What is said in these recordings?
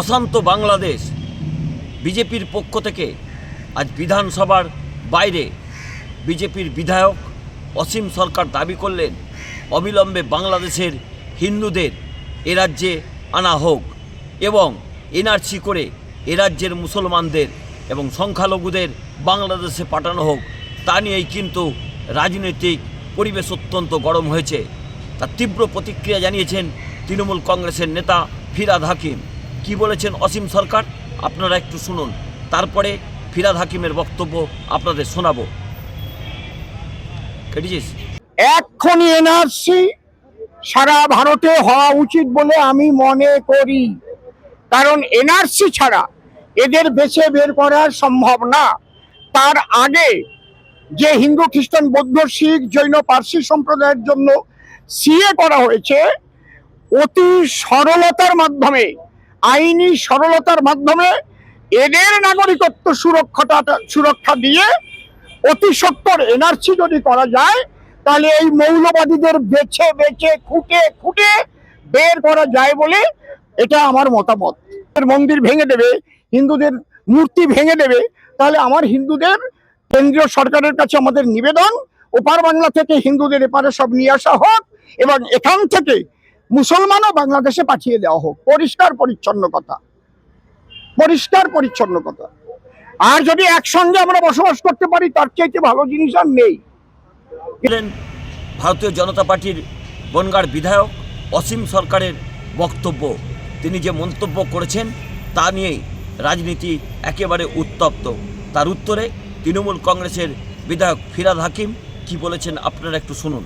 অশান্ত বাংলাদেশ বিজেপির পক্ষ থেকে আজ বিধানসভার বাইরে বিজেপির বিধায়ক অসীম সরকার দাবি করলেন, অবিলম্বে বাংলাদেশের হিন্দুদের এ রাজ্যে আনা হোক এবং এনআরসি করে এ রাজ্যের মুসলমানদের এবং সংখ্যালঘুদের বাংলাদেশে পাঠানো হোক। তা নিয়েই কিন্তু রাজনৈতিক পরিবেশ অত্যন্ত গরম হয়েছে। তার তীব্র প্রতিক্রিয়া জানিয়েছেন তৃণমূল কংগ্রেসের নেতা ফিরাদ হাকিম। কি বলেছেন অসীম সরকার? আপনারা একটু শুনুন। তারপরে ফিরাদ হাকিমের বক্তব্য আপনাদের শোনাবো। কেটেছিস এক্ষুনি এনআরসি সারা ভারতে হওয়া উচিত বলে আমি মনে করি। কারণ এনআরসি ছাড়া এদের বেছে বের করা সম্ভব না। তার আগে যে হিন্দু, খ্রিস্টান, বৌদ্ধ, শিখ, জৈন, পার্সি সম্প্রদায়ের জন্য সিএ করা হয়েছে, অতি সরলতার মাধ্যমে আইনি সরলতার মাধ্যমে এদের নাগরিকত্ব সুরক্ষাটা, সুরক্ষা দিয়ে অতি সত্তর এনআরসি যদি করা যায়, তাহলে এই মৌলবাদীদের বেছে বেছে, খুঁটে খুঁটে বের করা যায় বলে এটা আমার মতামত। মন্দির ভেঙে দেবে, হিন্দুদের মূর্তি ভেঙে দেবে, তাহলে আমার হিন্দুদের কেন্দ্রীয় সরকারের কাছে আমাদের নিবেদন, ওপার বাংলা থেকে হিন্দুদের এপারে সব নিয়ে আসা হোক এবং এখান থেকে মুসলমানও বাংলাদেশে পাঠিয়ে দেওয়া হোক। পরিষ্কার পরিচ্ছন্ন কথা। পরিষ্কার পরিচ্ছন্ন কথা। আর যদি একসঙ্গে আমরা বসবাস করতে পারি, তার চাইতে ভালো জিনিস আর নেই। ভারতীয় জনতা পার্টির বনগাঁর বিধায়ক অসীম সরকারের বক্তব্য। তিনি যে মন্তব্য করেছেন, তা নিয়েই রাজনীতি একেবারে উত্তপ্ত। তার উত্তরে তৃণমূল কংগ্রেসের বিধায়ক ফিরাদ হাকিম কি বলেছেন, আপনারা একটু শুনুন।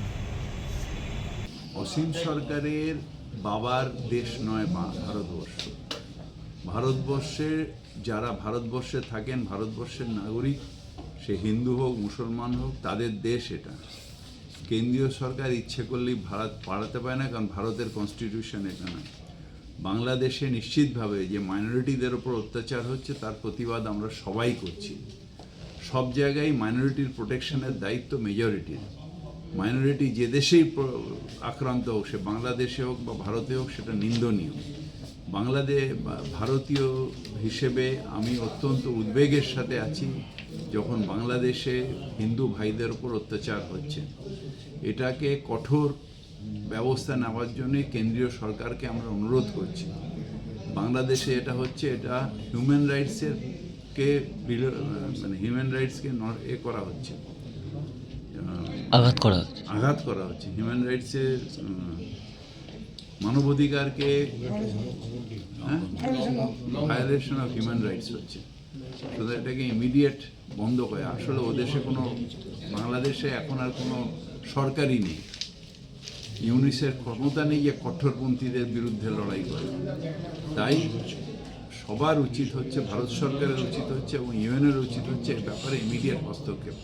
অসীম সরকারের বাবার দেশ নয় বা ভারতবর্ষ। ভারতবর্ষে যারা ভারতবর্ষে থাকেন, ভারতবর্ষের নাগরিক, সে হিন্দু হোক, মুসলমান হোক, তাদের দেশ এটা। কেন্দ্রীয় সরকার ইচ্ছে করলেই ভারত পাড়াতে পারে না, কারণ ভারতের কনস্টিটিউশন এটা নয়। বাংলাদেশে নিশ্চিতভাবে যে মাইনরিটিদের ওপর অত্যাচার হচ্ছে, তার প্রতিবাদ আমরা সবাই করছি। সব জায়গায় মাইনরিটির প্রোটেকশনের দায়িত্ব মেজরিটির মাইনরিটি যে দেশেই আক্রান্ত হোক, সে বাংলাদেশে হোক বা ভারতে হোক, সেটা নিন্দনীয়। বাংলাদেশ ভারতীয় হিসেবে আমি অত্যন্ত উদ্বেগের সাথে আছি যখন বাংলাদেশে হিন্দু ভাইদের উপর অত্যাচার হচ্ছে। এটাকে কঠোর ব্যবস্থা নেওয়ার জন্যে কেন্দ্রীয় সরকারকে আমরা অনুরোধ করছি। বাংলাদেশে এটা হচ্ছে, এটা হিউম্যান রাইটসের কে মানে হিউম্যান রাইটসকে এ করা হচ্ছে। আঘাত করা হচ্ছে। আঘাত করা হচ্ছে। হিউম্যান রাইটসের মানবাধিকারকে ভায়োলেশন অফ হিউম্যান রাইটস হচ্ছে। তো এটাকে ইমিডিয়েট বন্ধ করে। আসলে ও দেশে কোনো, বাংলাদেশে এখন আর কোনো সরকারই নেই। ইউনিসের ক্ষমতা নেই যে কঠোরপন্থীদের বিরুদ্ধে লড়াই করে। তাই সবার উচিত হচ্ছে, ভারত সরকারের উচিত হচ্ছে এবং ইউএনের উচিত হচ্ছে এ ব্যাপারে ইমিডিয়েট হস্তক্ষেপ।